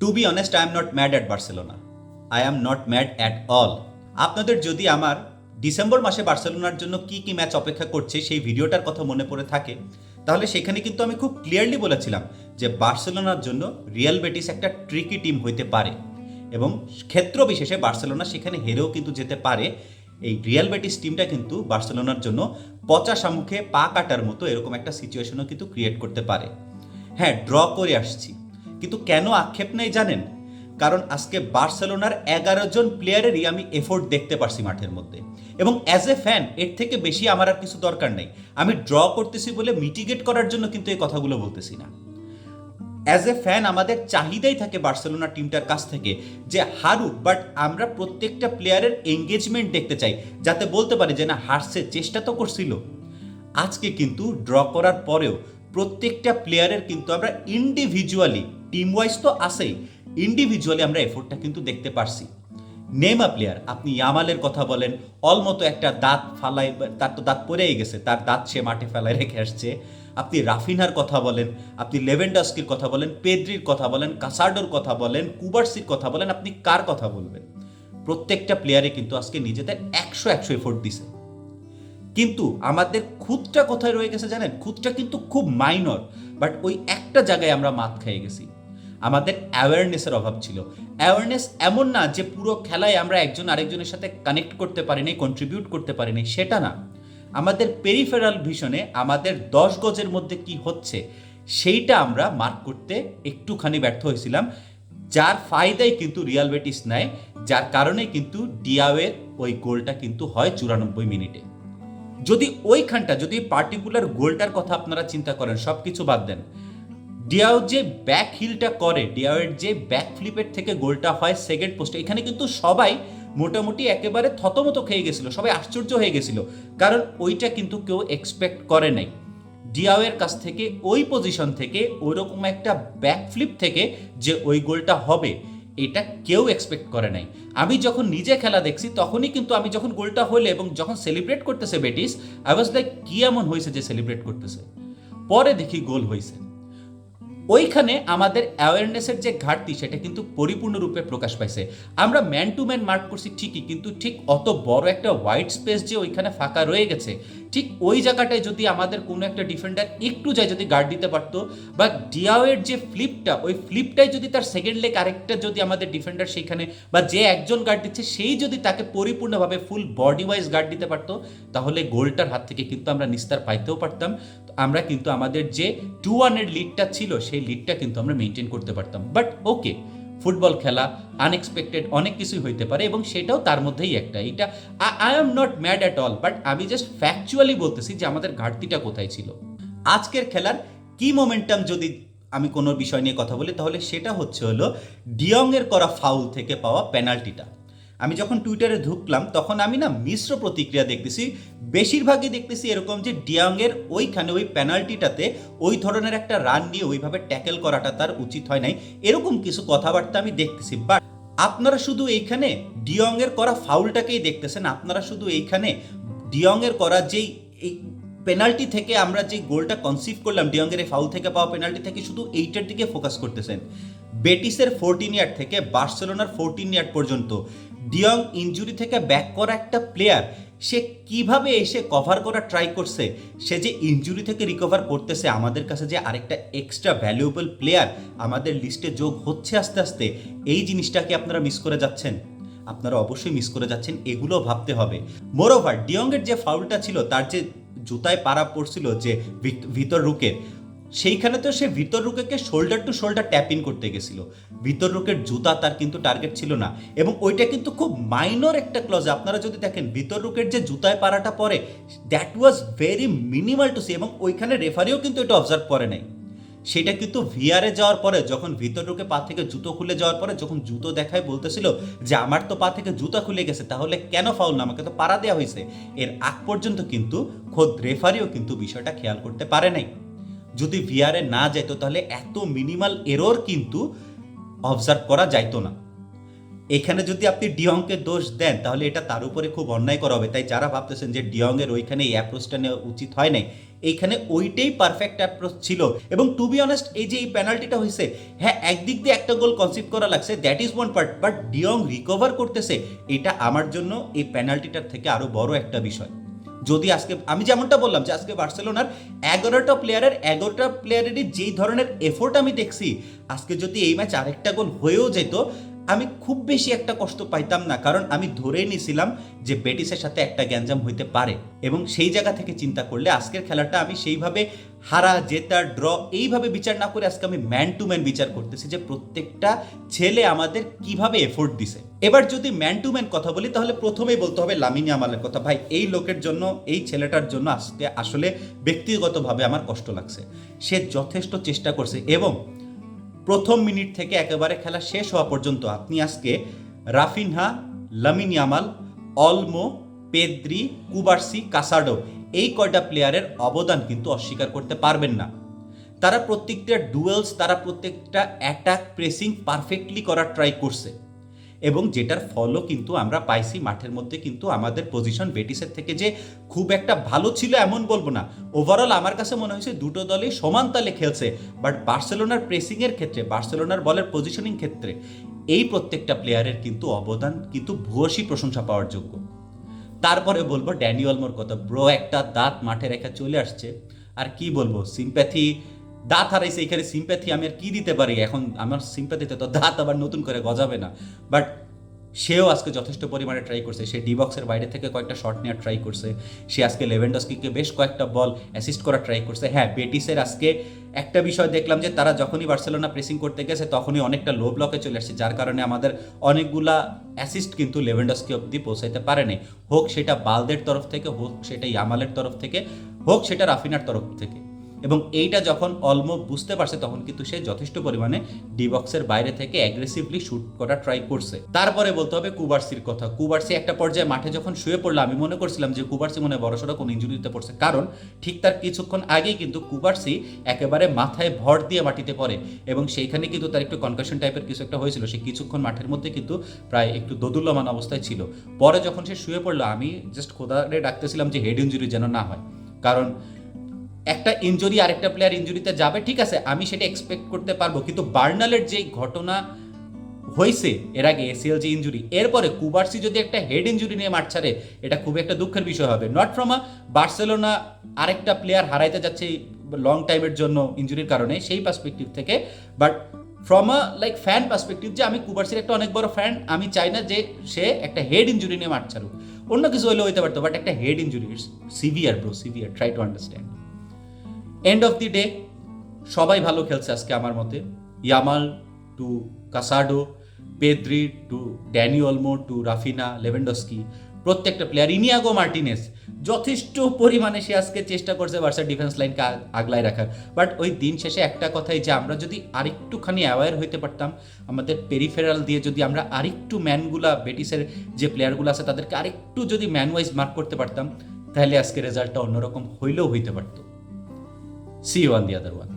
To be honest I am not mad at Barcelona I am not mad at all আপনাদের যদি আমার December মাসে বার্সেলোনার জন্য কি কি ম্যাচ অপেক্ষা করছে সেই ভিডিওটার কথা মনে পড়ে থাকে, তাহলে সেখানে কিন্তু আমি খুব ক্লিয়ারলি বলেছিলাম যে বার্সেলোনার জন্য রিয়াল বেটিস একটা ট্রিকি টিম হইতে পারে এবং ক্ষেত্র বিশেষে বার্সেলোনা সেখানে হেরেও কিন্তু যেতে পারে। এই রিয়াল বেটিস টিমটা কিন্তু বার্সেলোনার জন্য পচা সামুখে পা কাটার মতো এরকম একটা সিচুয়েশনও কিন্তু ক্রিয়েট করতে পারে। হ্যাঁ ড্র করে আসছি। কিন্তু কেন আক্ষেপ নেই জানেন? কারণ আজকে বার্সেলোনার এগারো জন প্লেয়ারেরই আমি এফোর্ট দেখতে পারছি মাঠের মধ্যে। এবং অ্যাজ এ ফ্যান এর থেকে বেশি আমার আর কিছু দরকার নেই। আমি ড্র করতেছি বলে মিটিগেট করার জন্য কিন্তু এই কথাগুলো বলতেছি না। অ্যাজ এ ফ্যান আমাদের চাহিদাই থাকে বার্সেলোনা টিমটার কাছ থেকে যে হারুক বাট আমরা প্রত্যেকটা প্লেয়ারের এঙ্গেজমেন্ট দেখতে চাই, যাতে বলতে পারি যে না, হারছে, চেষ্টা তো করছিল। আজকে কিন্তু ড্র করার পরেও প্রত্যেকটা প্লেয়ারের কিন্তু আমরা ইন্ডিভিজুয়ালি টিম ওয়াইজ তো আসেই ইন্ডিভিজুয়ালি আমরা এফোর্টটা কিন্তু দেখতে পারছি। নেমা প্লেয়ার আপনি ইয়ামালের কথা বলেন অলমতো একটা দাঁত ফালাই, তার তো দাঁত পরেই গেছে, তার দাঁত সে মাঠে ফেলায় রেখে আসছে। আপনি রাফিনার কথা বলেন, আপনি লেভেন্ডাস্কির কথা বলেন পেদ্রির কথা বলেন কাসার্ডোর কথা বলেন কুবার্সির কথা বলেন, আপনি কার কথা বলবেন? প্রত্যেকটা প্লেয়ারে কিন্তু আজকে নিজেদের একশো একশো এফোর্ট দিছে। কিন্তু আমাদের খুদটা কোথায় রয়ে গেছে জানেন? খুদটা কিন্তু খুব মাইনর বাট ওই একটা জায়গায় আমরা মাত খেয়ে গেছি। আমাদের অ্যাওয়ারনেসের অভাব ছিল। অ্যাওয়ারনেস এমন না যে পুরো খেলায় আমরা একজন আরেকজনের সাথে কানেক্ট করতে পারিনি কন্ট্রিবিউট করতে পারিনি, সেটা না। আমাদের পেরিফেরাল ভিশনে আমাদের দশ গজের মধ্যে কি হচ্ছে, সেইটা আমরা মার্ক করতে একটুখানি ব্যর্থ হয়েছিলাম, যার ফায়দাই কিন্তু রিয়াল বেটিস নেয়, যার কারণে কিন্তু ডিয়াওয়ের ওই গোলটা কিন্তু হয় চুরানব্বই মিনিটে। যদি ওইখানটা, যদি পার্টিকুলার গোলটার কথা আপনারা চিন্তা করেন সব কিছু বাদ দেন। ডিয়াও যে ব্যাক হিলটা করে ডিয়াওয়ের যে ব্যাক ফ্লিপের থেকে গোলটা হয় সেকেন্ড পোস্টে এখানে কিন্তু সবাই মোটামুটি একেবারে থতমত খেয়ে গেছিল, সবাই আশ্চর্য হয়ে গেছিল। কারণ ওইটা কিন্তু কেউ এক্সপেক্ট করে নাই। ডিয়াওয়ের কাছ থেকে, ওই পজিশন থেকে, ওইরকম একটা ব্যাক ফ্লিপ থেকে যে ওই গোলটা হবে, এটা কেউ এক্সপেক্ট করে নাই। আমি যখন নিজে খেলা দেখছি, তখনই কিন্তু আমি যখন গোলটা হলে এবং যখন সেলিব্রেট করতেছে বেটিস আই ওয়াজ লাইক কি এমন হয়েছে যে সেলিব্রেট করতেছে? পরে দেখি গোল হয়েছে। ওইখানে আমাদের অ্যাওয়ারনেসের যে ঘাটতি, সেটা কিন্তু পরিপূর্ণরূপে প্রকাশ পাইছে। আমরা ম্যান টু ম্যান মার্ক করছি ঠিকই, কিন্তু ঠিক অত বড় একটা হোয়াইট স্পেস যে ওইখানে ফাঁকা রয়ে গেছে, ঠিক ওই জায়গাটায় যদি আমাদের কোনো একটা ডিফেন্ডার একটু যায় যদি গার্ড দিতে পারতো, বা ডিয়াওয়ের যে ফ্লিপটা ওই ফ্লিপটাই যদি তার সেকেন্ড লেগ আরেকটা যদি আমাদের ডিফেন্ডার সেইখানে, বা যে একজন গার্ড দিচ্ছে, সেই যদি তাকে পরিপূর্ণভাবে ফুল বডি ওয়াইজ গার্ড দিতে পারতো, তাহলে গোলটার হাত থেকে কিন্তু আমরা নিস্তার পাইতেও পারতাম। আমরা কিন্তু আমাদের যে টু ওয়ানের লিডটা ছিল সেই লিডটা কিন্তু আমরা মেনটেন করতে পারতাম। বাট ওকে ফুটবল খেলা আনএক্সপেক্টেড অনেক কিছুই হইতে পারে এবং সেটাও তার মধ্যেই একটা। এটা I am not mad at all but আমি জাস্ট ফ্যাকচুয়ালি বলতেছি যে আমাদের ঘাটতিটা কোথায় ছিল। আজকের খেলার কি মোমেন্টাম যদি আমি কোনো বিষয় নিয়ে কথা বলি, তাহলে সেটা হচ্ছে হলো ডিয়ংয়ের করা ফাউল থেকে পাওয়া পেনাল্টিটা আমি যখন টুইটারে ঢুকলাম, তখন আমি না মিশ্র প্রতিক্রিয়া দেখতেছি। বেশিরভাগই দেখতেছি এরকম যে ডিয়াংয়ের ওইখানে ওই পেনাল্টিটাতে ওই ধরনের একটা রান নিয়ে ওইভাবে ট্যাকেল করাটা তার উচিত হয় নাই। এরকম কিছু কথাবার্তা আমি দেখতেছি। বাট আপনারা শুধু এইখানে ডিয়ংয়ের করা ফাউলটাকেই দেখতেছেন। আপনারা শুধু এইখানে ডিয়ংয়ের করা যেই এই পেনাল্টি থেকে আমরা যে গোলটা কনসিভ করলাম এই ফাউল থেকে পাওয়া পেনাল্টি থেকে শুধু এইটার দিকে ফোকাস করতেছেন। বেটিসের ফোরটিন ইয়ার থেকে বার্সেলোনার ফোরটিন ইয়ার পর্যন্ত। ডিয়ং ইনজুরি থেকে ব্যাক করা একটা প্লেয়ার সে কীভাবে এসে কভার করা ট্রাই করছে, সে যে ইনজুরি থেকে রিকভার করতেছে, আমাদের কাছে যে আরেকটা এক্সট্রা ভ্যালুয়েবল প্লেয়ার আমাদের লিস্টে যোগ হচ্ছে আস্তে আস্তে, এই জিনিসটাকে আপনারা মিস করে যাচ্ছেন? আপনারা অবশ্যই মিস করে যাচ্ছেন এগুলো ভাবতে হবে। মোরওভার ডিয়ংয়ের যে ফাউলটা ছিল, তার যে জুতায় পাড়া পড়ছিল যে ভিত- ভিতর রুকে। সেইখানে তো সে ভিতর রুকেকে shoulder to shoulder tap in করতে গেছিল। ভিতর রুকের জুতা তার কিন্তু টার্গেট ছিল না। এবং ওইটা কিন্তু খুব মাইনর একটা ক্লজ আপনারা যদি দেখেন, ভিতর রুকের যে জুতায় পাড়াটা পরে that was very minimal to see এবং ওইখানে রেফারিও কিন্তু এটা অবজার্ভ করে নাই। সেটা কিন্তু ভিআরে যাওয়ার পরে, যখন ভিতর ঢুকে পা থেকে জুতো খুলে যাওয়ার পরে, যখন জুতো দেখায় বলতেছিল যে, আমার তো পা থেকে জুতো খুলে গেছে, তাহলে কেন ফাউল না? আমাকে তো পাড়া দেওয়া হয়েছে। এর আগ পর্যন্ত কিন্তু খোদ রেফারিও কিন্তু বিষয়টা খেয়াল করতে পারে নাই। যদি ভিআরে না যেত তাহলে এত মিনিমাল এরর কিন্তু অবজার্ভ করা যাইতো না। এখানে যদি আপনি ডিয়ংকে দোষ দেন, তাহলে এটা তার উপরে খুব অন্যায় করা হবে। তাই যারা ভাবতেছেন যে ডিয়ংয়ের ওইখানে এই অ্যাপ্রোচটা নেওয়া উচিত হয় নাই, এইখানে ওইটাই পারফেক্ট অ্যাপ্রোচ ছিল। এবং টু বি অনেস্ট এই যে এই পেনাল্টিটা হয়েছে হ্যাঁ একদিক দিয়ে একটা গোল কনসিভ করা লাগছে that is one part but de Jong recover করতেছে, এটা আমার জন্য এই পেনাল্টিটার থেকে আরও বড় একটা বিষয়। যদি আজকে, আমি যেমনটা বললাম যে আজকে বার্সেলোনার এগারোটা প্লেয়ারের এগারোটা প্লেয়ারেরই যেই ধরনের এফোর্ট আমি দেখছি, আজকে যদি এই ম্যাচ আরেকটা গোল হয়েও যেত আমি খুব বেশি একটা কষ্ট পাইতাম না, কারণ আমি ধরেই নিয়েছিলাম যে বেটিসের সাথে একটা গ্যাঞ্জাম হইতে পারে এবং সেই জায়গা থেকে চিন্তা করলে আজকের খেলাটা আমি সেইভাবে হারা, জেতা, ড্র এইভাবে বিচার না করে আজকে আমি ম্যান টু ম্যান বিচার করতেছি যে প্রত্যেকটা ছেলে আমাদের কীভাবে এফোর্ট দিছে। এবার যদি ম্যান টু ম্যান কথা বলি, তাহলে প্রথমেই বলতে হবে লামিনী আমালের কথা, ভাই, এই লোকের জন্য, এই ছেলেটার জন্য আজকে আসলে ব্যক্তিগতভাবে আমার কষ্ট লাগছে। সে যথেষ্ট চেষ্টা করছে এবং প্রথম মিনিট থেকে একেবারে খেলা শেষ হওয়া পর্যন্ত আপনি আজকে Raphinha, Lamine Yamal, Olmo, Pedri, Cubarsi, Casado এই কয়টা প্লেয়ারের অবদান কিন্তু অস্বীকার করতে পারবেন না। তারা প্রত্যেকটা ডুয়েলস তারা প্রত্যেকটা অ্যাটাক প্রেসিং পারফেক্টলি করার ট্রাই করছে। এবং যেটার ফলও কিন্তু আমরা পাইছি মাঠের মধ্যে কিন্তু আমাদের পজিশন বেটিসের থেকে যে খুব একটা ভালো ছিল এমন বলব না। ওভারঅল আমার কাছে মনে হয়েছে দুটো দলই সমান তালে খেলছে। বাট বার্সেলোনার প্রেসিংয়ের ক্ষেত্রে, বার্সেলোনার বলের পজিশনিং ক্ষেত্রে এই প্রত্যেকটা প্লেয়ারের কিন্তু অবদান, কিন্তু ভূয়সী প্রশংসা পাওয়ার যোগ্য। তারপরে বলব ড্যানিয়েলমোর কথা ব্রো একটা দাঁত মাঠে রেখে চলে আসছে। আর কি বলব সিম্প্যাথি দাঁত হারাইছে, এখানে সিম্প্যাথি আমি আর কি দিতে পারি? এখন আমার সিম্প্যাথিতে তো দাঁত আবার নতুন করে গজাবে না। বাট সেও আজকে যথেষ্ট পরিমাণে ট্রাই করছে। সে ডি বক্সের বাইরে থেকে কয়েকটা শট নেওয়ার ট্রাই করছে। সে আজকে লেভেন্ডস্কিকে বেশ কয়েকটা বল অ্যাসিস্ট করার ট্রাই করছে। হ্যাঁ বেটিসের আজকে একটা বিষয় দেখলাম যে, তারা যখনই বার্সেলোনা প্রেসিং করতে গেছে, তখনই অনেকটা লো ব্লকে চলে আসছে, যার কারণে আমাদের অনেকগুলা অ্যাসিস্ট কিন্তু লেভেন্ডস্কি অব্দি পৌঁছাইতে পারেনি হোক সেটা বালদের তরফ থেকে, হোক সেটা ইয়ামালের তরফ থেকে, হোক সেটা রাফিনার তরফ থেকে। এবং এইটা যখন অলমো বুঝতে পারছে, তখন কিন্তু সে যথেষ্ট পরিমাণে ডি বক্সের বাইরে থেকে অ্যাগ্রেসিভলি শুট করা ট্রাই করছে। তারপরে বলতে হবে কুবার্সির কথা। কুবার্সি একটা পর্যায়ে মাঠে যখন শুয়ে পড়ল, আমি মনে করছিলাম যে কুবার্সি মনে হয় বড়সড় কোনো ইঞ্জুরিতে পড়ছে। কারণ ঠিক তার কিছুক্ষণ আগেই কিন্তু কুবার্সি একেবারে মাথায় ভর দিয়ে মাটিতে পড়ে এবং সেইখানে কিন্তু তার একটু কনকাশন টাইপের কিছু একটা হয়েছিল। সে কিছুক্ষণ মাঠের মধ্যে কিন্তু প্রায় একটু দোদুল্যমান অবস্থায় ছিল। পরে যখন সে শুয়ে পড়ল, আমি জাস্ট খোদারে ডাকতেছিলাম যে হেড ইঞ্জুরি যেন না হয়। কারণ একটা ইনজুরি আরেকটা প্লেয়ার ইঞ্জুরিতে যাবে, ঠিক আছে, আমি সেটা এক্সপেক্ট করতে পারব। কিন্তু বার্নালের যে ঘটনা হয়েছে, এর আগে এসিএল যে ইনজুরি এরপরে কুবার্সি যদি একটা হেড ইনজুরি নিয়ে মাঠ ছাড়ে, এটা খুব একটা দুঃখের বিষয় হবে। নট ফ্রম আ বার্সেলোনা আরেকটা প্লেয়ার হারাইতে যাচ্ছে লং টাইমের জন্য ইনজুরির কারণে, সেই পার্সপেক্টিভ থেকে। But from a like fan perspective যে আমি কুবার্সির একটা অনেক বড় ফ্যান আমি চাই না যে সে একটা হেড ইনজুরি নিয়ে মাঠ ছাড়ুক। অন্য কিছু হলেও হইতে পারতো বাট একটা head it's severe bro severe try to understand end of the day সবাই ভালো খেলছে আজকে আমার মতে। Yamal to Casado Pedri to Dani Olmo to Raphinha Lewandowski প্রত্যেকটা প্লেয়ার ইনিয়াগো মার্টিনেস যথেষ্ট পরিমাণে সে আজকে চেষ্টা করছে বার্সার ডিফেন্স লাইনকে আগলায় রাখার। বাট ওই দিন শেষে একটা কথাই যে আমরা যদি আরেকটুখানি অ্যাওয়ার হইতে পারতাম, আমাদের পেরিফেরাল দিয়ে যদি আমরা আরেকটু ম্যানগুলা বেটিসের যে প্লেয়ারগুলো আছে, তাদেরকে আরেকটু যদি ম্যান ওয়াইজ মার্ক করতে পারতাম, তাহলে আজকে রেজাল্টটা অন্যরকম হইলেও হইতে পারতো। See one the other one